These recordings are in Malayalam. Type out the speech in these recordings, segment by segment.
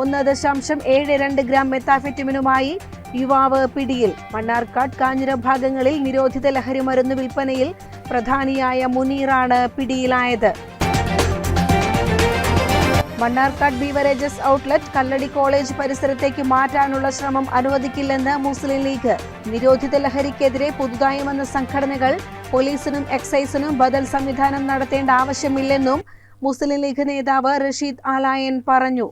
ഒന്ന് ദശാംശം ഏഴ് രണ്ട് ഗ്രാം മെത്താഫെറ്റമിനുമായി യുവാവ് പിടിയിൽ. മണ്ണാർക്കാട് കാഞ്ഞിരം ഭാഗങ്ങളിൽ നിരോധിത ലഹരി മരുന്ന് വിൽപ്പനയിൽ പ്രധാനിയായ മുനീറാണ് പിടിയിലായത്. Mannarkkad beverages outlet Kalladi college പരിസരത്തേക്ക് മാറ്റാനുള്ള ശ്രമം അനുവദിക്കില്ലെന്ന് മുസ്ലിം ലീഗ്. നിരോധിത ലഹരിക്കെതിരെ പുതുതായി വന്ന സംഘടനകൾ പോലീസിനും എക്സൈസിനും ബദൽ സംവിധാനം നടത്തേണ്ട ആവശ്യമില്ലെന്നും മുസ്ലിം ലീഗ് നേതാവ് റഷീദ് ആലായൻ പറഞ്ഞു.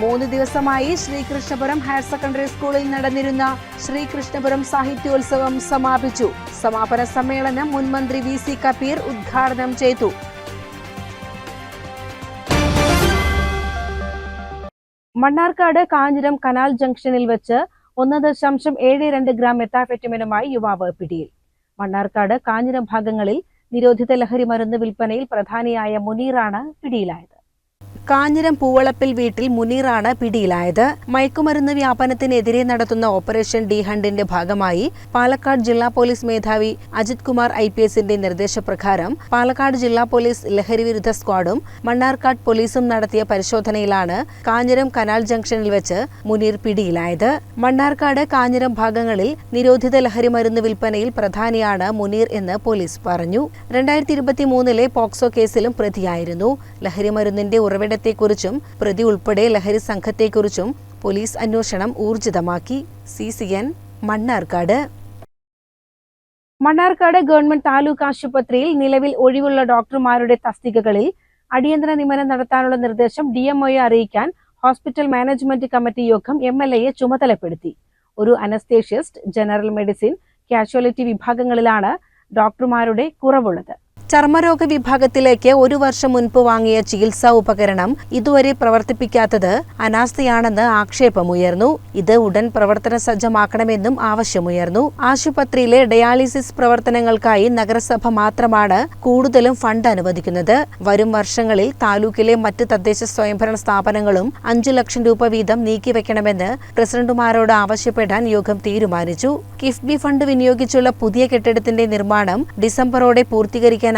മൂന്ന് ദിവസമായി ശ്രീകൃഷ്ണപുരം ഹയർ സെക്കൻഡറി സ്കൂളിൽ നടന്നിരുന്ന ശ്രീകൃഷ്ണപുരം സാഹിത്യോത്സവം സമാപിച്ചു. സമാപന സമ്മേളനം മുൻമന്ത്രി വി സി കപീർ ഉദ്ഘാടനം ചെയ്തു. മണ്ണാർക്കാട് കാഞ്ഞിരം കനാൽ ജംഗ്ഷനിൽ വെച്ച് ഒന്ന് ദശാംശം ഏഴ് രണ്ട് ഗ്രാം മെത്താഫെറ്റമിനുമായി യുവാവ് പിടിയിൽ. മണ്ണാർക്കാട് കാഞ്ഞിരം ഭാഗങ്ങളിൽ നിരോധിത ലഹരി മരുന്ന് വിൽപ്പനയിൽ പ്രധാനിയായ മുനീറാണ് പിടിയിലായത്. കാഞ്ഞിരം പൂവളപ്പിൽ വീട്ടിൽ മുനീറാണ് പിടിയിലായത്. മയക്കുമരുന്ന് വ്യാപനത്തിനെതിരെ നടത്തുന്ന ഓപ്പറേഷൻ ഡി ഹണ്ടിന്റെ ഭാഗമായി പാലക്കാട് ജില്ലാ പോലീസ് മേധാവി അജിത് കുമാർ ഐ പി എസിന്റെ നിർദ്ദേശപ്രകാരം പാലക്കാട് ജില്ലാ പോലീസ് ലഹരി വിരുദ്ധ സ്ക്വാഡും മണ്ണാർക്കാട് പോലീസും നടത്തിയ പരിശോധനയിലാണ് കാഞ്ഞിരം കനാൽ ജംഗ്ഷനിൽ വെച്ച് മുനീർ പിടിയിലായത്. മണ്ണാർക്കാട് കാഞ്ഞിരം ഭാഗങ്ങളിൽ നിരോധിത ലഹരി മരുന്ന് വിൽപ്പനയിൽ പ്രധാനിയാണ് മുനീർ എന്ന് പോലീസ് പറഞ്ഞു. രണ്ടായിരത്തി ഇരുപത്തി മൂന്നിലെ പോക്സോ കേസിലും പ്രതിയായിരുന്നു. ലഹരി മരുന്നിന്റെ ഉറവിടത്തെക്കുറിച്ചും പ്രതി ഉൾപ്പെടെ ലഹരി സംഘത്തെക്കുറിച്ചും പോലീസ് അന്വേഷണം ഊർജിതമാക്കി. C C N Mannarkkad. Mannarkkad government taluk ആശുപത്രിയിൽ നിലവിൽ ഒഴിവുള്ള ഡോക്ടർമാരുടെ തസ്തികകളിൽ അടിയന്തര നിയമനം നടത്താനുള്ള നിർദ്ദേശം ഡി എം ഒയെ അറിയിക്കാൻ ഹോസ്പിറ്റൽ മാനേജ്മെന്റ് കമ്മിറ്റി യോഗം എം എൽ എയെ ചുമതലപ്പെടുത്തി. ഒരു അനസ്തേഷ്യസ്റ്റ് ജനറൽ മെഡിസിൻ കാഷ്വാലിറ്റി വിഭാഗങ്ങളിലാണ് ഡോക്ടർമാരുടെ കുറവുള്ളത്. ചർമ്മരോഗ വിഭാഗത്തിലേക്ക് ഒരു വർഷം മുൻപ് വാങ്ങിയ ചികിത്സാ ഉപകരണം ഇതുവരെ പ്രവർത്തിപ്പിക്കാത്തത് അനാസ്ഥയാണെന്ന് ആക്ഷേപമുയർന്നു ഇത് ഉടൻ പ്രവർത്തന സജ്ജമാക്കണമെന്നും ആവശ്യമുയർന്നു. ആശുപത്രിയിലെ ഡയാലിസിസ് പ്രവർത്തനങ്ങൾക്കായി നഗരസഭ മാത്രമാണ് കൂടുതലും ഫണ്ട് അനുവദിക്കുന്നത്. വരും വർഷങ്ങളിൽ താലൂക്കിലെ മറ്റ് തദ്ദേശ സ്വയംഭരണ സ്ഥാപനങ്ങളും അഞ്ചു ലക്ഷം രൂപ വീതം നീക്കിവെക്കണമെന്ന് പ്രസിഡന്റുമാരോട് ആവശ്യപ്പെടാൻ യോഗം തീരുമാനിച്ചു. കിഫ്ബി ഫണ്ട് വിനിയോഗിച്ചുള്ള പുതിയ കെട്ടിടത്തിന്റെ നിർമ്മാണം ഡിസംബറോടെ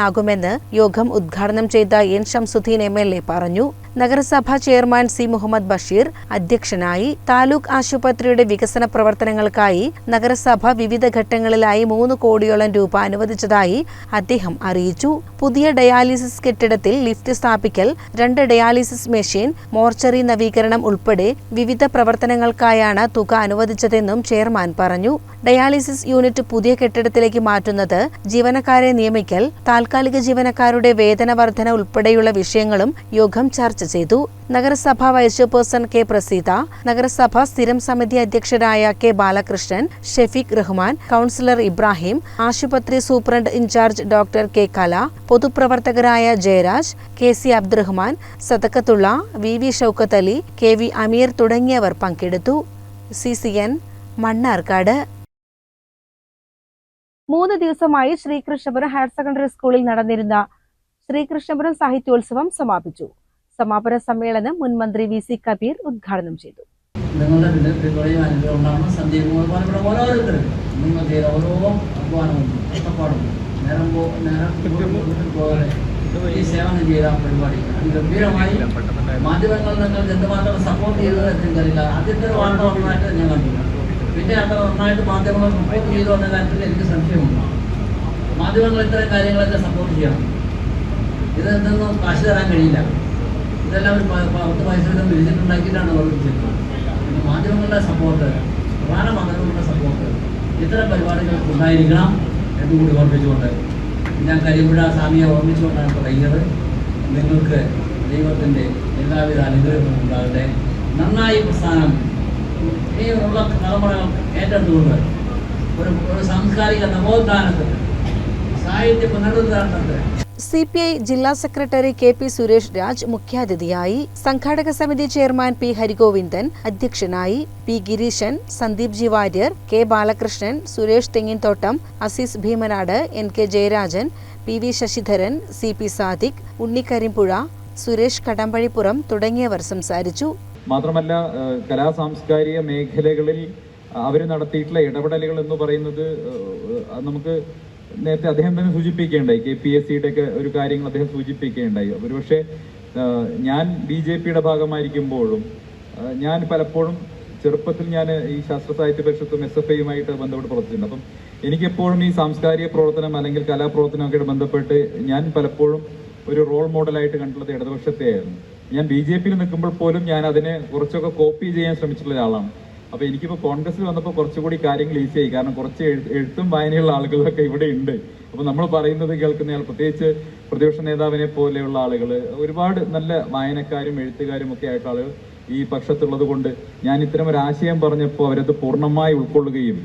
പൂർത്തീകരിക്കാനാകുമെന്ന് യോഗം ഉദ്ഘാടനം ചെയ്ത N Shamsudheen M L A പറഞ്ഞു നഗരസഭാ ചെയർമാൻ സി മുഹമ്മദ് ബഷീർ അധ്യക്ഷനായി താലൂക്ക് ആശുപത്രിയുടെ വികസന പ്രവർത്തനങ്ങൾക്കായി നഗരസഭ വിവിധ ഘട്ടങ്ങളിലായി മൂന്ന് കോടിയോളം രൂപ അനുവദിച്ചതായി അദ്ദേഹം അറിയിച്ചു. പുതിയ ഡയാലിസിസ് കെട്ടിടത്തിൽ ലിഫ്റ്റ് സ്ഥാപിക്കൽ രണ്ട് ഡയാലിസിസ് മെഷീൻ മോർച്ചറി നവീകരണം ഉൾപ്പെടെ വിവിധ പ്രവർത്തനങ്ങൾക്കായാണ് തുക അനുവദിച്ചതെന്നും ചെയർമാൻ പറഞ്ഞു. ഡയാലിസിസ് യൂണിറ്റ് പുതിയ കെട്ടിടത്തിലേക്ക് മാറ്റുന്നത് ജീവനക്കാരെ നിയമിക്കൽ താൽക്കാലിക ജീവനക്കാരുടെ വേതന വർധന ഉൾപ്പെടെയുള്ള വിഷയങ്ങളും യോഗം ചർച്ച ചെയ്തു. നഗരസഭ വൈസ് ചെയർപേഴ്സൺ കെ പ്രസീത നഗരസഭ സ്ഥിരം സമിതി അധ്യക്ഷരായ കെ ബാലകൃഷ്ണൻ ഷെഫീഖ് റഹ്മാൻ കൗൺസിലർ ഇബ്രാഹിം ആശുപത്രി superintendent in charge doctor K Kala പൊതുപ്രവർത്തകരായ Jayaraj K C Abdurahman Sathakkathulla V V Shoukath Ali K V Ameer തുടങ്ങിയവർ പങ്കെടുത്തു. C C N Mannarkkad. മൂന്ന് ദിവസമായി ശ്രീകൃഷ്ണപുരം ഹയർ സെക്കൻഡറി സ്കൂളിൽ നടന്നിരുന്ന ശ്രീകൃഷ്ണപുരം സാഹിത്യോത്സവം സമാപിച്ചു. സമാപന സമ്മേളനം മുൻമന്ത്രി വി സി കബീർ ഉദ്ഘാടനം ചെയ്തു. നിങ്ങളുടെ ചെയ്ത ഓരോ പരിപാടി മാധ്യമങ്ങൾ ആദ്യത്തെ ഞാൻ കണ്ടിട്ടുണ്ട് പിന്നെ അത് നന്നായിട്ട് മാധ്യമങ്ങൾ സപ്പോർട്ട് ചെയ്തു എന്ന കാര്യത്തിൽ എനിക്ക് സംശയമുണ്ട്. മാധ്യമങ്ങൾ ഇത്തരം കാര്യങ്ങളൊക്കെ സപ്പോർട്ട് ചെയ്യണം. ഇത് എന്തൊന്നും കാശ് തരാൻ കഴിയില്ല. ഇതെല്ലാം ഒരു പത്ത് പൈസ വീതം അവർ പ്രവർത്തിച്ചിട്ടുള്ളത് പിന്നെ മാധ്യമങ്ങളുടെ സപ്പോർട്ട് പ്രധാന മാധ്യമങ്ങളുടെ സപ്പോർട്ട് ഇത്തരം പരിപാടികൾക്ക് ഉണ്ടായിരിക്കണം എന്നുകൂടി ഓർമ്മിച്ചുകൊണ്ട് ഞാൻ കരിമ്പുഴ സ്വാമിയെ ഓർമ്മിച്ചുകൊണ്ടാണ് പറയുന്നത് നിങ്ങൾക്ക് ദൈവത്തിന്റെ എല്ലാവിധ അനുഗ്രഹവും ഉണ്ടാകട്ടെ. നന്നായി പ്രസ്ഥാനം. ഉള്ള തലമുറകൾ ഏറ്റെടുത്തുകൊണ്ട് ഒരു ഒരു സാംസ്കാരിക നവോത്ഥാനത്തിന് സാഹിത്യ പുനരുദ്ധാരണത്തിന് സി പി ഐ ജില്ലാ secretary K P Suresh Raj മുഖ്യാതിഥിയായി സംഘാടക സമിതി ചെയർമാൻ പി ഹരിഗോവിന്ദൻ അധ്യക്ഷനായി P Gireeshan Sandeep G Warrier K Balakrishnan Suresh Thenginthottam Azeez Bheemanad N K Jayarajan P V Sasidharan C P Sadiq Unnikkarimpuzha Suresh Kadampazhipuram തുടങ്ങിയവർ സംസാരിച്ചു. മാത്രമല്ല കലാ സാംസ്കാരിക മേഖലകളിൽ അവർ നടത്തിയിട്ടുള്ള ഇടപെടലുകൾ എന്ന് പറയുന്നത് നമുക്ക് നേരത്തെ അദ്ദേഹം തന്നെ സൂചിപ്പിക്കുകയുണ്ടായി. കെ പി എസ് സിയുടെ ഒക്കെ ഒരു കാര്യങ്ങൾ അദ്ദേഹം സൂചിപ്പിക്കുകയുണ്ടായി. ഒരുപക്ഷെ ഞാൻ ബി ജെ പിയുടെ ഭാഗമായിരിക്കുമ്പോഴും ഞാൻ പലപ്പോഴും ചെറുപ്പത്തിൽ ഞാൻ ഈ ശാസ്ത്ര സാഹിത്യ പരിഷത്തും എസ് എഫ് ഐയുമായിട്ട് ബന്ധപ്പെട്ട് പ്രവർത്തിച്ചിട്ടുണ്ട്. അപ്പം എനിക്കെപ്പോഴും ഈ സാംസ്കാരിക പ്രവർത്തനം അല്ലെങ്കിൽ കലാപ്രവർത്തനമൊക്കെ ബന്ധപ്പെട്ട് ഞാൻ പലപ്പോഴും ഒരു റോൾ മോഡലായിട്ട് കണ്ടുള്ളത് ഇടതുപക്ഷത്തെയായിരുന്നു. ഞാൻ ബി ജെ പിയിൽ നിൽക്കുമ്പോൾ പോലും ഞാൻ അതിനെ കുറച്ചൊക്കെ കോപ്പി ചെയ്യാൻ ശ്രമിച്ചിട്ടുള്ള ഒരാളാണ്. അപ്പൊ എനിക്കിപ്പോൾ കോൺഗ്രസ്സിൽ വന്നപ്പോൾ കുറച്ചുകൂടി കാര്യങ്ങൾ ഈസിയായി കാരണം കുറച്ച് എഴു- എഴുത്തും വായനയുള്ള ആളുകളൊക്കെ ഇവിടെ ഉണ്ട്. അപ്പൊ നമ്മൾ പറയുന്നത് കേൾക്കുന്നയാൾ പ്രത്യേകിച്ച് പ്രതിപക്ഷ നേതാവിനെ പോലെയുള്ള ആളുകൾ ഒരുപാട് നല്ല വായനക്കാരും എഴുത്തുകാരും ഒക്കെ ആയിട്ട് ആളുകൾ ഈ പക്ഷത്തുള്ളത് കൊണ്ട് ഞാൻ ഇത്തരം ഒരു ആശയം പറഞ്ഞപ്പോൾ അവരത് പൂർണമായി ഉൾക്കൊള്ളുകയും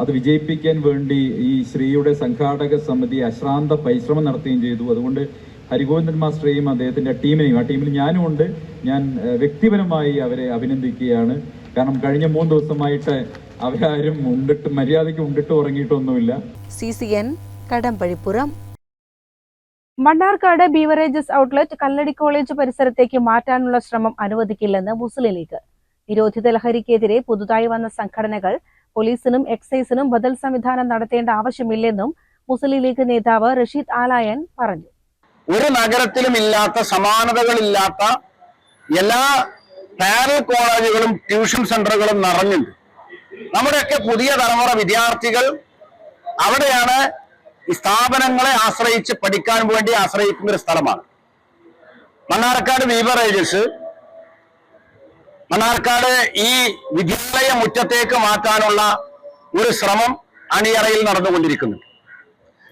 അത് വിജയിപ്പിക്കാൻ വേണ്ടി ഈ ശ്രീയുടെ സംഘാടക സമിതി അശ്രാന്ത പരിശ്രമം നടത്തുകയും ചെയ്തു. അതുകൊണ്ട് ഹരിഗോവിന്ദൻ മാസ്റ്ററേയും അദ്ദേഹത്തിന്റെ ടീമിനെയും ആ ടീമിൽ ഞാനും ഉണ്ട് ഞാൻ വ്യക്തിപരമായി അവരെ അഭിനന്ദിക്കുകയാണ്. കാരണം കഴിഞ്ഞ മൂന്ന് ദിവസമായിട്ട് അവരാരും ഉണ്ടിട്ട് മര്യാദയ്ക്ക് ഉണ്ടിട്ട് ഉറങ്ങിയിട്ടൊന്നുമില്ല. C C N Kadampazhipuram. Mannarkkad beverages outlet Kalladi college പരിസരത്തേക്ക് മാറ്റാനുള്ള ശ്രമം അനുവദിക്കില്ലെന്ന് മുസ്ലിം ലീഗ് നിരോധിത ലഹരിക്കെതിരെ പുതുതായി വന്ന സംഘടനകൾ പോലീസിനും എക്സൈസിനും ബദൽ സംവിധാനം നടത്തേണ്ട ആവശ്യമില്ലെന്നും മുസ്ലിം ലീഗ് നേതാവ് റഷീദ് ആലായൻ പറഞ്ഞു. ഒരു നഗരത്തിലും ഇല്ലാത്ത സമാനതകളില്ലാത്ത എല്ലാ പാരൽ കോളേജുകളും ട്യൂഷൻ സെന്ററുകളും നിറഞ്ഞുണ്ട്. നമ്മുടെയൊക്കെ പുതിയ തലമുറ വിദ്യാർത്ഥികൾ അവിടെയാണ് ഈ സ്ഥാപനങ്ങളെ ആശ്രയിച്ച് പഠിക്കാൻ വേണ്ടി ആശ്രയിക്കുന്ന ഒരു സ്ഥലമാണ്. മണ്ണാർക്കാട് വീവറേജസ് മണ്ണാർക്കാട് ഈ വിദ്യാലയ മുറ്റത്തേക്ക് മാറ്റാനുള്ള ഒരു ശ്രമം അണിയറയിൽ നടന്നുകൊണ്ടിരിക്കുന്നുണ്ട്.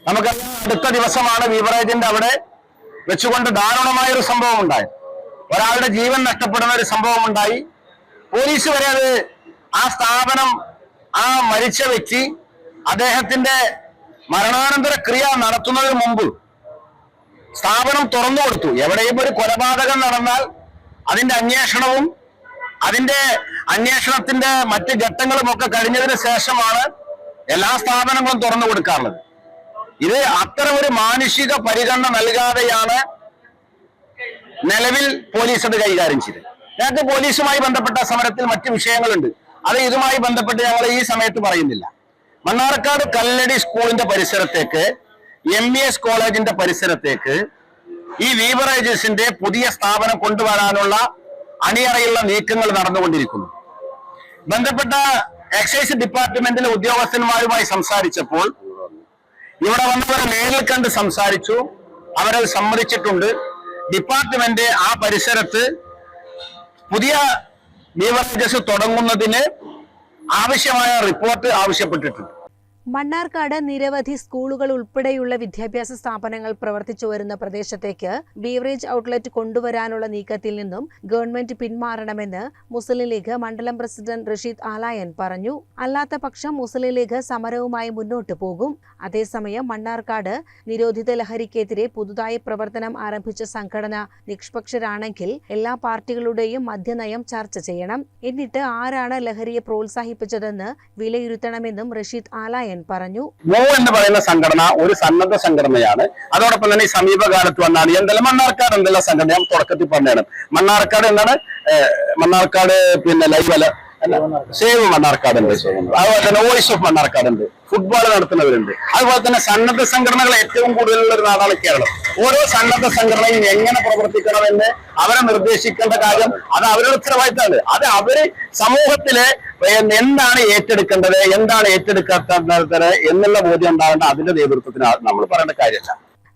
നമുക്ക് അടുത്ത ദിവസമാണ് വീവറേജിന്റെ അവിടെ വെച്ചുകൊണ്ട് ദാരുണമായ ഒരു സംഭവം ഉണ്ടായി ഒരാളുടെ ജീവൻ നഷ്ടപ്പെടുന്ന ഒരു സംഭവം ഉണ്ടായി പോലീസ് വരെ അത് ആ സ്ഥാപനം ആ മരിച്ച വ്യക്തി അദ്ദേഹത്തിന്റെ മരണാനന്തര ക്രിയ നടത്തുന്നതിന് മുമ്പ് സ്ഥാപനം തുറന്നു കൊടുത്തു. എവിടെയും ഒരു കൊലപാതകം നടന്നാൽ അതിന്റെ അന്വേഷണവും അതിന്റെ അന്വേഷണത്തിന്റെ മറ്റ് ഘട്ടങ്ങളും ഒക്കെ കഴിഞ്ഞതിന് ശേഷമാണ് എല്ലാ സ്ഥാപനങ്ങളും തുറന്നു കൊടുക്കാറുള്ളത്. ഇത് അത്തരം ഒരു മാനുഷിക പരിഗണന നൽകാതെയാണ് നിലവിൽ പോലീസ് അത് കൈകാര്യം ചെയ്ത്. ഞങ്ങൾക്ക് പോലീസുമായി ബന്ധപ്പെട്ട സമരത്തിൽ മറ്റു വിഷയങ്ങളുണ്ട്. അത് ഇതുമായി ബന്ധപ്പെട്ട് ഞങ്ങൾ ഈ സമയത്ത് പറയുന്നില്ല. മണ്ണാർക്കാട് കല്ലടി സ്കൂളിന്റെ പരിസരത്തേക്ക് എം ഇ എസ് കോളേജിന്റെ പരിസരത്തേക്ക് ഈ വീവറേജസിന്റെ പുതിയ സ്ഥാപനം കൊണ്ടുവരാനുള്ള അണിയറയുള്ള നീക്കങ്ങൾ നടന്നുകൊണ്ടിരിക്കുന്നു. ബന്ധപ്പെട്ട എക്സൈസ് ഡിപ്പാർട്ട്മെന്റിലെ ഉദ്യോഗസ്ഥന്മാരുമായി സംസാരിച്ചപ്പോൾ ഇവിടെ വന്നവരെ നേരിൽ കണ്ട് സംസാരിച്ചു. അവരത് സമ്മതിച്ചിട്ടുണ്ട്. ഡിപ്പാർട്ട്മെന്റ് ആ പരിസരത്ത് പുതിയ ബീവറേജസ് തുടങ്ങുന്നതിന് ആവശ്യമായ റിപ്പോർട്ട് ആവശ്യപ്പെട്ടിട്ടുണ്ട്. മണ്ണാർക്കാട് നിരവധി സ്കൂളുകൾ ഉൾപ്പെടെയുള്ള വിദ്യാഭ്യാസ സ്ഥാപനങ്ങൾ പ്രവർത്തിച്ചു വരുന്ന പ്രദേശത്തേക്ക് ബീവറേജ് ഔട്ട്ലെറ്റ് കൊണ്ടുവരാനുള്ള നീക്കത്തിൽ നിന്നും ഗവൺമെന്റ് പിന്മാറണമെന്ന് മുസ്ലിം ലീഗ് മണ്ഡലം പ്രസിഡന്റ് റഷീദ് ആലായൻ പറഞ്ഞു. അല്ലാത്ത പക്ഷം മുസ്ലിം ലീഗ് സമരവുമായി മുന്നോട്ടു പോകും. അതേസമയം മണ്ണാർക്കാട് നിരോധിത ലഹരിക്കെതിരെ പുതുതായി പ്രവർത്തനം ആരംഭിച്ച സംഘടന നിഷ്പക്ഷരാണെങ്കിൽ എല്ലാ പാർട്ടികളുടെയും മദ്യനയം ചർച്ച ചെയ്യണം. എന്നിട്ട് ആരാണ് ലഹരിയെ പ്രോത്സാഹിപ്പിച്ചതെന്ന് വിലയിരുത്തണമെന്നും റഷീദ് ആലായൻ പറഞ്ഞു. മോ എന്ന് പറയുന്ന സംഘടന ഒരു സന്നദ്ധ സംഘടനയാണ്. അതോടൊപ്പം തന്നെ ഈ സമീപകാലത്ത് വന്നാണ്. എന്തെല്ലാം മണ്ണാർക്കാട് എന്തെല്ലാം സംഘടന? തുടക്കത്തിൽ പറഞ്ഞാണ് മണ്ണാർക്കാട് എന്താണ്? ഏഹ്, മണ്ണാർക്കാട് പിന്നെ ലൈവല സേവ് മണ്ണാർക്കാട്. ഉണ്ട് അതുപോലെ തന്നെ വോയിസ് ഓഫ് മണ്ണാർക്കാട് ഉണ്ട് ഫുട്ബോൾ നടത്തുന്നവരുണ്ട്. അതുപോലെ തന്നെ സന്നദ്ധ സംഘടനകൾ ഏറ്റവും കൂടുതലുള്ള ഒരു നാടാണ് കേരളം. ഓരോ സന്നദ്ധ സംഘടനയും എങ്ങനെ പ്രവർത്തിക്കണമെന്ന് അവരെ നിർദ്ദേശിക്കേണ്ട കാര്യം അത് അവരുടെ ഉത്തരവാദിത്തമാണ്. അത് അവർ സമൂഹത്തിലെ എന്താണ് ഏറ്റെടുക്കേണ്ടത് എന്താണ് ഏറ്റെടുക്കാത്തത് എന്നുള്ള ബോധ്യം ഉണ്ടാകേണ്ട അതിന്റെ നേതൃത്വത്തിന് നമ്മൾ പറയേണ്ട കാര്യമല്ല.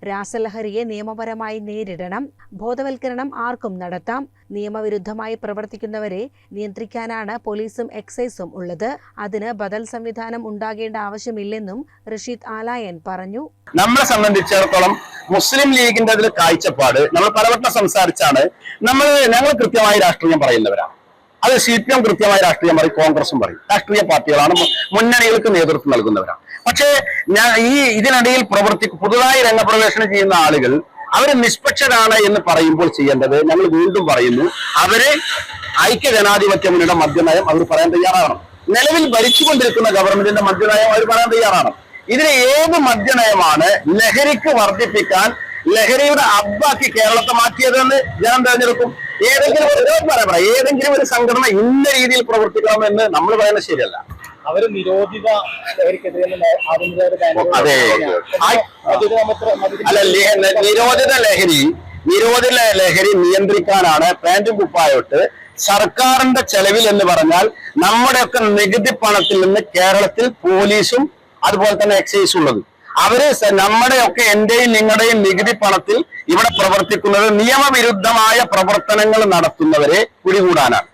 രാസലഹരിയെ നിയമപരമായി നേരിടണം. ബോധവൽക്കരണം ആർക്കും നടത്താം. നിയമവിരുദ്ധമായി പ്രവർത്തിക്കുന്നവരെ നിയന്ത്രിക്കാനാണ് പോലീസും എക്സൈസും ഉള്ളത്. അതിന് ബദൽ സംവിധാനം ഉണ്ടാകേണ്ട ആവശ്യമില്ലെന്നും റഷീദ് ആലായൻ പറഞ്ഞു. നമ്മളെ സംബന്ധിച്ചിടത്തോളം മുസ്ലിം ലീഗിന്റെ അതിൽ കാഴ്ചപ്പാട് നമ്മൾ പലവട്ടം സംസാരിച്ചാണ് നമ്മൾ ഞങ്ങൾ കൃത്യമായി രാഷ്ട്രീയം പറയുന്നവരാണ്. അത് സി പി എം കൃത്യമായ രാഷ്ട്രീയം പറയും കോൺഗ്രസും പറയും. രാഷ്ട്രീയ പാർട്ടികളാണ് മുന്നണികൾക്ക് നേതൃത്വം നൽകുന്നവരാണ്. പക്ഷേ ഞാൻ ഈ ഇതിനിടയിൽ പ്രവർത്തി പുതുതായി രംഗപ്രവേശനം ചെയ്യുന്ന ആളുകൾ അവർ നിഷ്പക്ഷരാണ് എന്ന് പറയുമ്പോൾ ചെയ്യേണ്ടത് ഞങ്ങൾ വീണ്ടും പറയുന്നു അവരെ ഐക്യ ജനാധിപത്യ മുന്നണിയുടെ മദ്യനയം അവർ പറയാൻ തയ്യാറാകണം. നിലവിൽ ഭരിച്ചുകൊണ്ടിരിക്കുന്ന ഗവൺമെന്റിന്റെ മദ്യനയം അവർ പറയാൻ തയ്യാറാണ്. ഇതിന് ഏത് മദ്യനയമാണ് ലഹരിക്ക് വർദ്ധിപ്പിക്കാൻ ലഹരിയുടെ അബ്ബാക്കി കേരളത്തെ മാറ്റിയതെന്ന് ജനം തെരഞ്ഞെടുക്കും. ഏതെങ്കിലും ഒരു ഞാൻ പറയാം, ഏതെങ്കിലും ഒരു സംഘടന ഇന്ന രീതിയിൽ പ്രവർത്തിക്കണമെന്ന് നമ്മൾ പറയുന്നത് ശരിയല്ല. അവർ നിരോധിത അല്ല നിരോധിത ലഹരി നിരോധിത ലഹരി നിയന്ത്രിക്കാനാണ് പാന്റും കുപ്പായോട്ട് സർക്കാരിന്റെ ചെലവിൽ എന്ന് പറഞ്ഞാൽ നമ്മുടെയൊക്കെ നികുതി പണത്തിൽ നിന്ന് കേരളത്തിൽ പോലീസും അതുപോലെ തന്നെ എക്സൈസും ഉള്ളത്. അവർ നമ്മുടെയൊക്കെ എന്റെയും നിങ്ങളുടെയും നികുതി പണത്തിൽ ഇവിടെ പ്രവർത്തിക്കുന്നത് നിയമവിരുദ്ധമായ പ്രവർത്തനങ്ങൾ നടത്തുന്നവരെ പിടികൂടാനാണ്.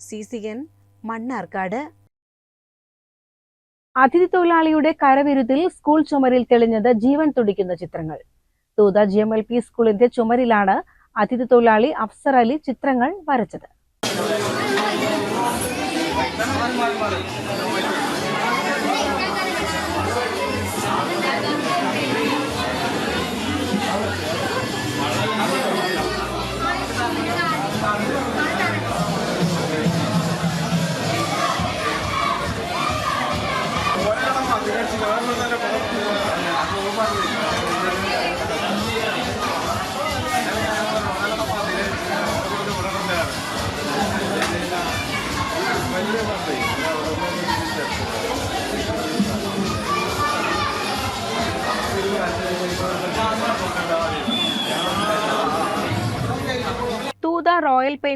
സി സി എൻ മണ്ണാർക്കാട് അതിഥി തൊഴിലാളിയുടെ കരവിരുതിൽ സ്കൂൾ ചുമരിൽ തെളിഞ്ഞത് ജീവൻ തുടിക്കുന്ന ചിത്രങ്ങൾ. Thootha G M L P സ്കൂളിന്റെ ചുമരിലാണ് അതിഥി തൊഴിലാളി അഫ്സർ അലി ചിത്രങ്ങൾ വരച്ചത്.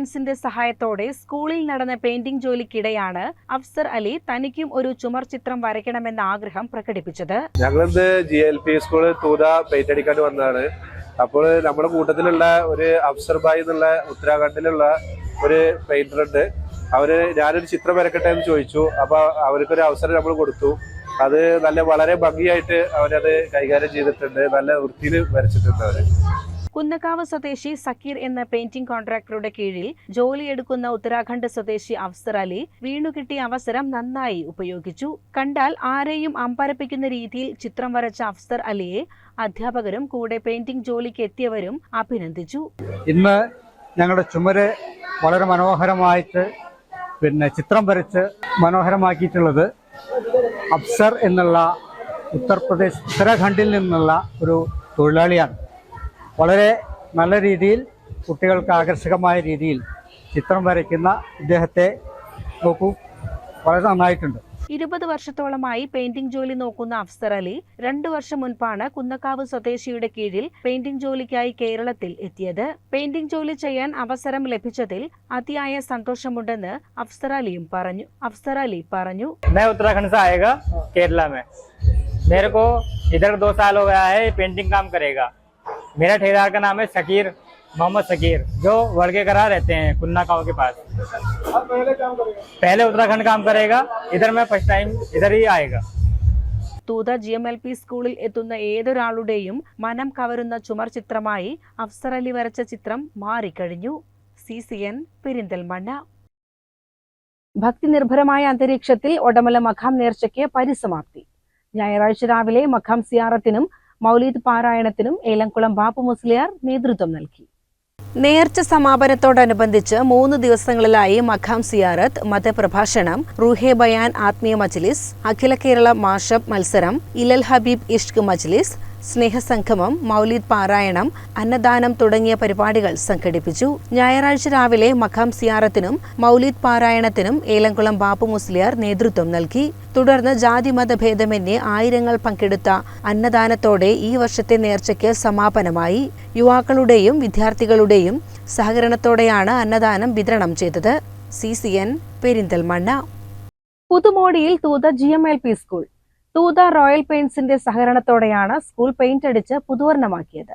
പെയിന്റ്സിന്റെ സഹായത്തോടെ സ്കൂളിൽ നടന്ന പെയിന്റിംഗ് ജോലിക്കിടെയാണ് അഫ്സർ അലി തനിക്കും ഒരു ചുമർ ചിത്രം വരയ്ക്കണമെന്ന ആഗ്രഹം പ്രകടിപ്പിച്ചത്. ഞങ്ങളിന്ന് ജി എൽ പി സ്കൂളിൽ തൂത പെയിന്റ് അടിക്കാൻ വന്നതാണ്. അപ്പോൾ നമ്മുടെ കൂട്ടത്തിലുള്ള ഒരു അഫ്സർ ബായ് എന്നുള്ള ഉത്തരാഖണ്ഡിലുള്ള ഒരു പെയിന്റർ ഉണ്ട്. അവർ ഞാനൊരു ചിത്രം വരക്കട്ടെ എന്ന് ചോദിച്ചു. അപ്പൊ അവർക്കൊരു അവസരം നമ്മൾ കൊടുത്തു. അത് നല്ല വളരെ ഭംഗിയായിട്ട് അവരത് കൈകാര്യം ചെയ്തിട്ടുണ്ട്. നല്ല വൃത്തിയിൽ വരച്ചിട്ടുണ്ട് അവർ. കുന്നക്കാവ് സ്വദേശി സക്കീർ എന്ന പെയിന്റിംഗ് കോൺട്രാക്ടറുടെ കീഴിൽ ജോലിയെടുക്കുന്ന ഉത്തരാഖണ്ഡ് സ്വദേശി അഫ്സർ അലി വീണുകിട്ടിയ അവസരം നന്നായി ഉപയോഗിച്ചു. കണ്ടാൽ ആരെയും അമ്പരപ്പിക്കുന്ന രീതിയിൽ ചിത്രം വരച്ച അഫ്സർ അലിയെ അധ്യാപകരും കൂടെ പെയിന്റിംഗ് ജോലിക്ക് എത്തിയവരും അഭിനന്ദിച്ചു. ഇന്ന് ഞങ്ങളുടെ ചുമര് വളരെ മനോഹരമായിട്ട് പിന്നെ ചിത്രം വരച്ച് മനോഹരമാക്കിയിട്ടുള്ളത് അഫ്സർ എന്നുള്ള ഉത്തർപ്രദേശ് ഉത്തരാഖണ്ഡിൽ നിന്നുള്ള ഒരു തൊഴിലാളിയാണ്. വളരെ നല്ല രീതിയിൽ കുട്ടികൾക്ക് ആകർഷകമായ രീതിയിൽ ചിത്രം വരയ്ക്കുന്ന ഇദ്ദേഹത്തെ നോക്കൂ വളരെ നന്നായിട്ടുണ്ട് ഇരുപത് വർഷത്തോളമായി പെയിന്റിംഗ് ജോലി നോക്കുന്ന അഫ്സർ അലി രണ്ടു വർഷം മുൻപാണ് കുന്നക്കാവ് സ്വദേശിയുടെ കീഴിൽ പെയിന്റിംഗ് ജോലിക്കായി കേരളത്തിൽ എത്തിയത് പെയിന്റിംഗ് ജോലി ചെയ്യാൻ അവസരം ലഭിച്ചതിൽ അതിയായ സന്തോഷമുണ്ടെന്ന് അഫ്സർ അലിയും പറഞ്ഞു അഫ്സർ അലി പറഞ്ഞു मैं उत्तराखंड से आएगा केरला में मेरे को इधर दो साल हो गया है पेंटिंग काम करेगा मेरा ठेकेदार का नाम है शकीर मोहम्मद शकीर जो वड़के करा रहते हैं कुन्ना गाँव के पास पहले उत्तराखंड काम करेगा इधर मैं फर्स्ट टाइम इधर ही आएगा Thootha G M L P സ്കൂളിൽ എത്തുന്ന ഏതൊരാളുടെയും മനം കവരുന്ന ചുമർ ചിത്രമായി അഫ്സർ അലി വരച്ച ചിത്രം മാറിക്കഴിഞ്ഞു സി സി എൻ പെരിന്തൽമണ്ണ ഭക്തി നിർഭരമായ അന്തരീക്ഷത്തിൽ ഒടമല മഖാം നേർച്ചയ്ക്ക് പരിസമാപ്തി ഞായറാഴ്ച രാവിലെ മഖാം സിയാറത്തിനും മൗലീദ് പാരായണത്തിനും ഏലംകുളം ബാപ്പു മുസ്ലിയാർ നേതൃത്വം നൽകി. നേർച്ച സമാപനത്തോടനുബന്ധിച്ച് മൂന്ന് ദിവസങ്ങളിലായി മഖാം സിയാറത്ത് മതപ്രഭാഷണം റൂഹെ ബയാൻ ആത്മീയ മജ്ലിസ് അഖില കേരള മാഷബ് മത്സരം ഇലൽ ഹബീബ് ഇഷ്ക് മജ്ലിസ് സ്നേഹസംഗമം മൗലിദ് പാരായണം അന്നദാനം തുടങ്ങിയ പരിപാടികൾ സംഘടിപ്പിച്ചു. ഞായറാഴ്ച രാവിലെ മഖാം സിയാറത്തിനും മൗലിദ് പാരായണത്തിനും ഏലംകുളം ബാപ്പു മുസ്ലിയാർ നേതൃത്വം നൽകി. തുടർന്ന് ജാതിമത ഭേദമന്യേ ആയിരങ്ങൾ പങ്കെടുത്ത അന്നദാനത്തോടെ ഈ വർഷത്തെ നേർച്ചയ്ക്ക് സമാപനമായി. യുവാക്കളുടെയും വിദ്യാർത്ഥികളുടെയും സഹകരണത്തോടെയാണ് അന്നദാനം വിതരണം ചെയ്തത്. C C N Perinthalmanna. പുതുമോടിയിൽ Thootha G M L P school. Thootha royal പെയിന്റ്സിന്റെ സഹകരണത്തോടെയാണ് സ്കൂൾ പെയിന്റ് അടിച്ച് പുതുവർണമാക്കിയത്.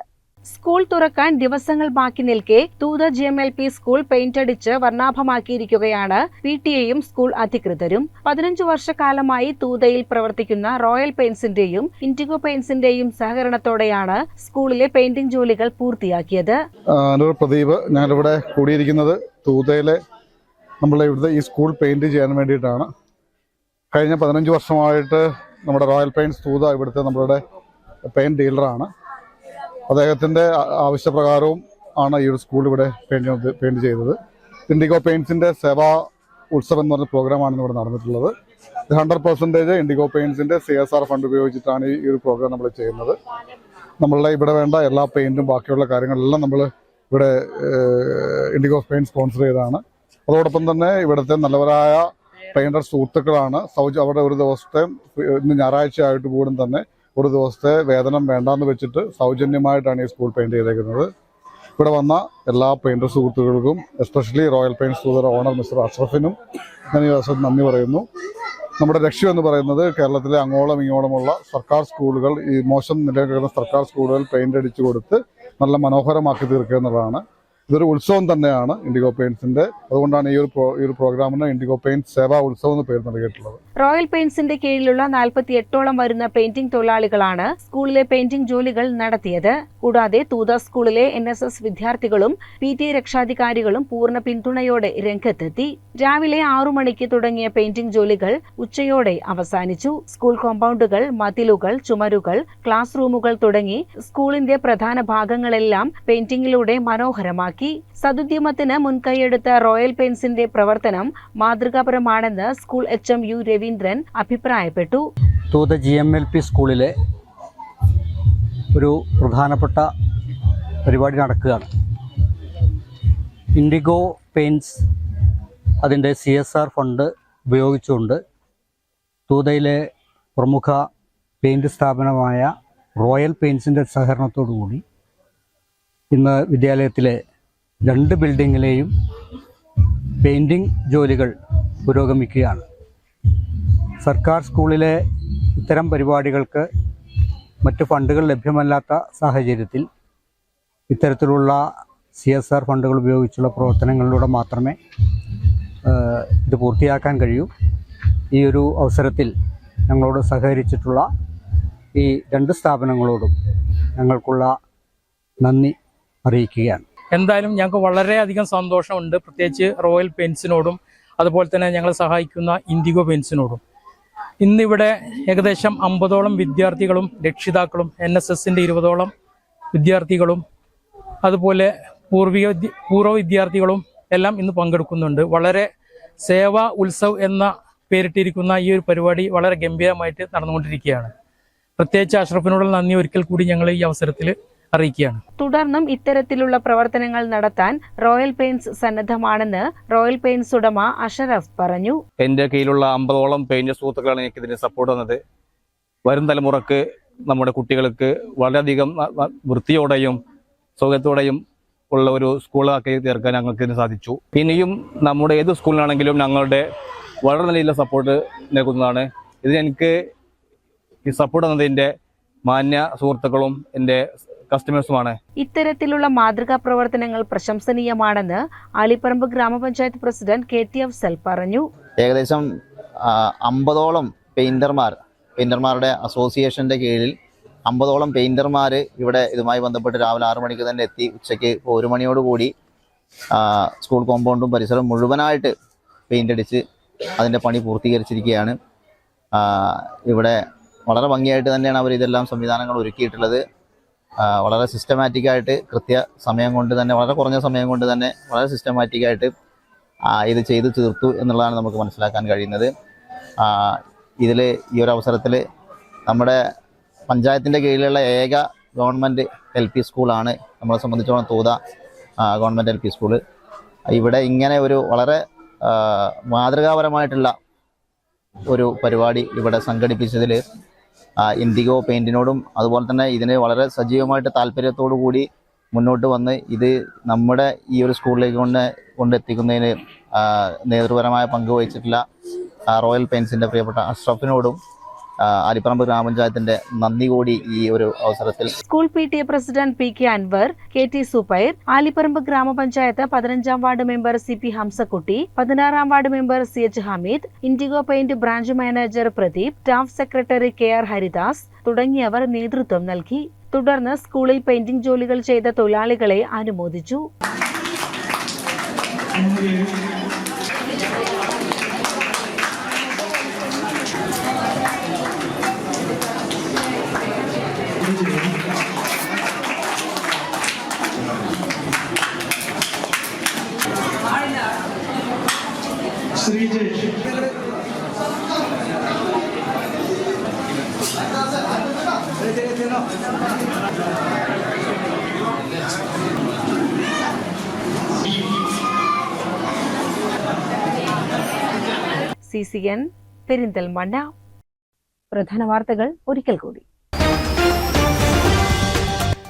സ്കൂൾ തുറക്കാൻ ദിവസങ്ങൾ ബാക്കി നിൽക്കെ Thootha G M L P school paint അടിച്ച് വർണാഭമാക്കിയിരിക്കുകയാണ് പി ടി എയും സ്കൂൾ അധികൃതരും. പതിനഞ്ചു വർഷക്കാലമായി തൂതയിൽ പ്രവർത്തിക്കുന്ന റോയൽ പെയിന്റ്സിന്റെയും ഇൻഡിഗോ പെയിന്റ്സിന്റെയും സഹകരണത്തോടെയാണ് സ്കൂളിലെ പെയിന്റിംഗ് ജോലികൾ പൂർത്തിയാക്കിയത്. പ്രദീപ് ഞാനിവിടെ കൂടിയിരിക്കുന്നത്. തൂതയിലെ നമ്മളെ ഇവിടുത്തെ ഈ സ്കൂൾ പെയിന്റ് ചെയ്യാൻ വേണ്ടിയിട്ടാണ്. കഴിഞ്ഞ പതിനഞ്ച് വർഷമായിട്ട് നമ്മുടെ റോയൽ പെയിന്റ്സ് തൂത ഇവിടുത്തെ നമ്മളുടെ പെയിന്റ് ഡീലറാണ് അദ്ദേഹത്തിന്റെ ആവശ്യപ്രകാരവും ആണ് ഈ ഒരു സ്കൂൾ ഇവിടെ പെയിന്റ് പെയിന്റ് ചെയ്തത്. ഇൻഡിഗോ പെയിന്റ്സിന്റെ സേവാ ഉത്സവം എന്ന് പറഞ്ഞ പ്രോഗ്രാമാണ് ഇവിടെ നടന്നിട്ടുള്ളത്. ഹൺഡ്രഡ് പെർസെന്റേജ് ഇൻഡിഗോ പെയിന്റ്സിന്റെ സി എസ് ആർ ഫണ്ട് ഉപയോഗിച്ചിട്ടാണ് ഈ ഒരു പ്രോഗ്രാം നമ്മൾ ചെയ്യുന്നത്. നമ്മളുടെ ഇവിടെ വേണ്ട എല്ലാ പെയിന്റും ബാക്കിയുള്ള കാര്യങ്ങളെല്ലാം നമ്മൾ ഇവിടെ ഇൻഡിഗോ പെയിന്റ് സ്പോൺസർ ചെയ്തതാണ്. അതോടൊപ്പം തന്നെ ഇവിടുത്തെ നല്ലവരായ പെയിന്റർ സുഹൃത്തുക്കളാണ്. സൗജ അവിടെ ഒരു ദിവസത്തെ ഇന്ന് ഞായറാഴ്ച ആയിട്ട് പോലും തന്നെ ഒരു ദിവസത്തെ വേതനം വേണ്ടാന്ന് വെച്ചിട്ട് സൗജന്യമായിട്ടാണ് ഈ സ്കൂൾ പെയിന്റ് ചെയ്തേക്കുന്നത്. ഇവിടെ വന്ന എല്ലാ പെയിന്റർ സുഹൃത്തുക്കൾക്കും എസ്പെഷ്യലി റോയൽ പെയിന്റ്സ് സ്കൂളിന്റെ ഓണർ മിസ്റ്റർ അഷ്റഫിനും ഞാൻ ഈ ദിവസം നന്ദി പറയുന്നു. നമ്മുടെ ലക്ഷ്യം എന്ന് പറയുന്നത് കേരളത്തിലെ അങ്ങോളം ഇങ്ങോളമുള്ള സർക്കാർ സ്കൂളുകൾ ഈ മോശം നിലയിൽ സർക്കാർ സ്കൂളുകൾ പെയിന്റ് അടിച്ചു കൊടുത്ത് നല്ല മനോഹരമാക്കി തീർക്കുക എന്നുള്ളതാണ്. ഇതൊരു ഉത്സവം തന്നെയാണ് ഇൻഡിഗോ പെയിന്റ്സിന്റെ അതുകൊണ്ടാണ് ഈ ഒരു ഈ ഒരു പ്രോഗ്രാമിന് ഇൻഡിഗോ പെയിന്റ് സേവാ ഉത്സവം എന്ന് പേര് നൽകിയിട്ടുള്ളത്. റോയൽ പെയിന്റ്സിന്റെ കീഴിലുള്ള നാൽപ്പത്തി എട്ടോളം വരുന്ന പെയിന്റിംഗ് തൊഴിലാളികളാണ് സ്കൂളിലെ പെയിന്റിംഗ് ജോലികൾ നടത്തിയത്. കൂടാതെ തൂത സ്കൂളിലെ എൻ എസ് എസ് വിദ്യാർത്ഥികളും പി ടി രക്ഷാധികാരികളും പൂർണ പിന്തുണയോടെ രംഗത്തെത്തി. രാവിലെ ആറു മണിക്ക് തുടങ്ങിയ പെയിന്റിംഗ് ജോലികൾ ഉച്ചയോടെ അവസാനിച്ചു. സ്കൂൾ കോമ്പൗണ്ടുകൾ മതിലുകൾ ചുമരുകൾ ക്ലാസ് റൂമുകൾ തുടങ്ങി സ്കൂളിന്റെ പ്രധാന ഭാഗങ്ങളെല്ലാം പെയിന്റിംഗിലൂടെ മനോഹരമാക്കി. സതുദ്യമത്തിന് മുൻകൈയെടുത്ത റോയൽ പെയിൻസിന്റെ പ്രവർത്തനം മാതൃകാപരമാണെന്ന് school H M U Raveendran അഭിപ്രായപ്പെട്ടു. Thootha G M L P സ്കൂളിലെ ഒരു പ്രധാനപ്പെട്ട പരിപാടി നടക്കുകയാണ്. ഇൻഡിഗോ പെയിൻസ് അതിന്റെ സി എസ് ആർ ഫണ്ട് ഉപയോഗിച്ചുകൊണ്ട് തൂതയിലെ പ്രമുഖ പെയിന്റ് സ്ഥാപനമായ റോയൽ പെയിൻസിന്റെ സഹകരണത്തോടു കൂടി ഇന്ന് വിദ്യാലയത്തിലെ രണ്ട് ബിൽഡിങ്ങിലെയും പെയിന്റിംഗ് ജോലികൾ പുരോഗമിക്കുകയാണ്. സർക്കാർ സ്കൂളിലെ ഇത്തരം പരിപാടികൾക്ക് മറ്റ് ഫണ്ടുകൾ ലഭ്യമല്ലാത്ത സാഹചര്യത്തിൽ ഇത്തരത്തിലുള്ള സി എസ് ആർ ഫണ്ടുകൾ ഉപയോഗിച്ചുള്ള പ്രവർത്തനങ്ങളിലൂടെ മാത്രമേ ഇത് പൂർത്തിയാക്കാൻ കഴിയൂ. ഈ ഒരു അവസരത്തിൽ ഞങ്ങളോട് സഹകരിച്ചിട്ടുള്ള ഈ രണ്ട് സ്ഥാപനങ്ങളോടും ഞങ്ങൾക്കുള്ള നന്ദി അറിയിക്കുകയാണ്. എന്തായാലും ഞങ്ങൾക്ക് വളരെയധികം സന്തോഷമുണ്ട്. പ്രത്യേകിച്ച് റോയൽ പെയിൻസിനോടും അതുപോലെ തന്നെ ഞങ്ങളെ സഹായിക്കുന്ന ഇൻഡിഗോ പെയിൻസിനോടും ഇന്നിവിടെ ഏകദേശം അമ്പതോളം വിദ്യാർത്ഥികളും രക്ഷിതാക്കളും എൻ എസ് എസിന്റെ ഇരുപതോളം വിദ്യാർത്ഥികളും അതുപോലെ പൂർവിക പൂർവ വിദ്യാർത്ഥികളും എല്ലാം ഇന്ന് പങ്കെടുക്കുന്നുണ്ട്. വളരെ സേവാ ഉത്സവ് എന്ന പേരിട്ടിരിക്കുന്ന ഈ ഒരു പരിപാടി വളരെ ഗംഭീരമായിട്ട് നടന്നുകൊണ്ടിരിക്കുകയാണ്. പ്രത്യേകിച്ച് അഷ്റഫിനോടുള്ള നന്ദി. ഒരിക്കൽ കൂടി ഞങ്ങൾ ഈ അവസരത്തിൽ അറിയിക്കുകയാണ്. തുടർന്നും ഇത്തരത്തിലുള്ള പ്രവർത്തനങ്ങൾ നടത്താൻ റോയൽ പെയിന്റ്സ് സന്നദ്ധമാണെന്ന് റോയൽ പെയിന്റ്സ് ഉടമ അഷറഫ് പറഞ്ഞു. എന്റെ കീഴിലുള്ള അമ്പതോളം പെയിന്റ് സുഹൃത്തുക്കളാണ് എനിക്ക് ഇതിന് സപ്പോർട്ട് തന്നത്. വരും തലമുറയ്ക്ക് നമ്മുടെ കുട്ടികൾക്ക് വളരെയധികം വൃത്തിയോടെയും സൗകര്യത്തോടെയും ഉള്ള ഒരു സ്കൂളാക്കി തീർക്കാൻ ഞങ്ങൾക്ക് ഇതിന് സാധിച്ചു. ഇനിയും നമ്മുടെ ഏത് സ്കൂളിലാണെങ്കിലും ഞങ്ങളുടെ വളരെ നല്ല സപ്പോർട്ട് നൽകുന്നതാണ്. ഇതിനെനിക്ക് ഈ സപ്പോർട്ട് തന്നതിന്റെ മാന്യ സുഹൃത്തുക്കളും എന്റെ കസ്റ്റമേഴ്സുമാണ്. ഇത്തരത്തിലുള്ള മാതൃകാ പ്രവർത്തനങ്ങൾ പ്രശംസനീയമാണെന്ന് ആലിപ്പറമ്പ് ഗ്രാമപഞ്ചായത്ത് പ്രസിഡന്റ് കെ ടി അഫ്സൽ പറഞ്ഞു. ഏകദേശം അമ്പതോളം പെയിന്റർമാർ പെയിന്റർമാരുടെ അസോസിയേഷന്റെ കീഴിൽ അമ്പതോളം പെയിന്റർമാർ ഇവിടെ ഇതുമായി ബന്ധപ്പെട്ട് രാവിലെ ആറു മണിക്ക് തന്നെ എത്തി. ഉച്ചയ്ക്ക് ഒരു മണിയോടുകൂടി കൂടി സ്കൂൾ കോമ്പൗണ്ടും പരിസരം മുഴുവനായിട്ട് പെയിന്റ് അടിച്ച് അതിന്റെ പണി പൂർത്തീകരിച്ചിരിക്കുകയാണ്. ഇവിടെ വളരെ ഭംഗിയായിട്ട് തന്നെയാണ് അവർ ഇതെല്ലാം സംവിധാനങ്ങൾ ഒരുക്കിയിട്ടുള്ളത്. വളരെ സിസ്റ്റമാറ്റിക്കായിട്ട് കൃത്യ സമയം കൊണ്ട് തന്നെ വളരെ കുറഞ്ഞ സമയം കൊണ്ട് തന്നെ വളരെ സിസ്റ്റമാറ്റിക്കായിട്ട് ഇത് ചെയ്തു തീർത്തു എന്നുള്ളതാണ് നമുക്ക് മനസ്സിലാക്കാൻ കഴിയുന്നത്. ഇതിൽ ഈ ഒരു അവസരത്തിൽ നമ്മുടെ പഞ്ചായത്തിന്റെ കീഴിലുള്ള ഏക ഗവൺമെന്റ് എൽ പി സ്കൂളാണ് നമ്മളെ സംബന്ധിച്ചോളം Thootha government L P school ഇവിടെ ഇങ്ങനെ ഒരു വളരെ മാതൃകാപരമായിട്ടുള്ള ഒരു പരിപാടി ഇവിടെ സംഘടിപ്പിച്ചതിൽ ഇൻഡിഗോ പെയിന്റിനോടും അതുപോലെ തന്നെ ഇതിന് വളരെ സജീവമായിട്ട് താല്പര്യത്തോടു കൂടി മുന്നോട്ട് വന്ന് ഇത് നമ്മുടെ ഈ ഒരു സ്കൂളിലേക്ക് കൊണ്ട് കൊണ്ടെത്തിക്കുന്നതിന് നേതൃപരമായ പങ്ക് വഹിച്ചിട്ടുള്ള റോയൽ പെയിൻസിന്റെ പ്രിയപ്പെട്ട അഷ്റഫിനോടും ആ, ഗ്രാമപഞ്ചായത്തിന്റെ നന്ദി കൂടി ഈ ഒരു അവസരത്തിൽ school P T A president P K Anwar K T Supair Alipparamba ഗ്രാമപഞ്ചായത്ത് പതിനഞ്ചാം ward member C P Hamzakkutty പതിനാറാം ward member C H Hameed Indigo paint branch manager Pradeep staff secretary K R Haridas തുടങ്ങിയവർ നേതൃത്വം നൽകി. തുടർന്ന് സ്കൂളിൽ പെയിന്റിംഗ് ജോലികൾ ചെയ്ത തൊഴിലാളികളെ അനുമോദിച്ചു. Sreejesh C C N Perinthalmanna. പ്രധാന വാർത്തകൾ ഒരിക്കൽ കൂടി.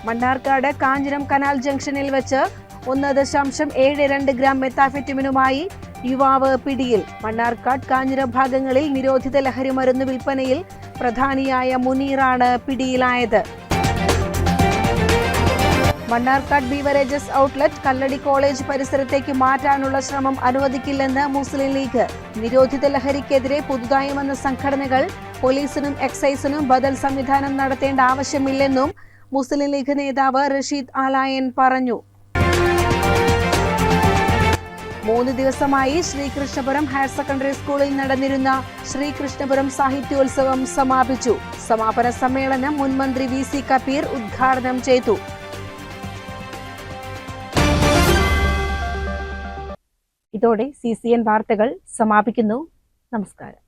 മണ്ണാർക്കാട് കാഞ്ഞിരം കനാൽ ജംഗ്ഷനിൽ വെച്ച് ഒന്ന് ദശാംശം ഏഴ് രണ്ട് ഗ്രാം മെത്താഫെറ്റമിനുമായി യുവാവ് പിടിയിൽ. മണ്ണാർക്കാട് കാഞ്ഞിരം ഭാഗങ്ങളിൽ നിരോധിത ലഹരി മരുന്ന് വിൽപ്പനയിൽ പ്രധാനിയായ മുനീറാണ് പിടിയിലായത്. Mannarkkad beverages outlet Kalladi college പരിസരത്തേക്ക് മാറ്റാനുള്ള ശ്രമം അനുവദിക്കില്ലെന്ന് മുസ്ലിം ലീഗ്. നിരോധിത ലഹരിക്കെതിരെ പുതുതായി വന്ന സംഘടനകൾ പോലീസിനും എക്സൈസിനും ബദൽ സംവിധാനം നടത്തേണ്ട ആവശ്യമില്ലെന്നും മുസ്ലിം ലീഗ് നേതാവ് റഷീദ് ആലായൻ പറഞ്ഞു. മൂന്ന് ദിവസമായി ശ്രീകൃഷ്ണപുരം ഹയർ സെക്കൻഡറി സ്കൂളിൽ നടന്നിരുന്ന ശ്രീകൃഷ്ണപുരം സാഹിത്യോത്സവം സമാപിച്ചു. സമാപന സമ്മേളനം മുൻമന്ത്രി വി സി കപീർ ഉദ്ഘാടനം ചെയ്തു. ഇതോടെ സി സി എൻ വാർത്തകൾ സമാപിക്കുന്നു. നമസ്കാരം.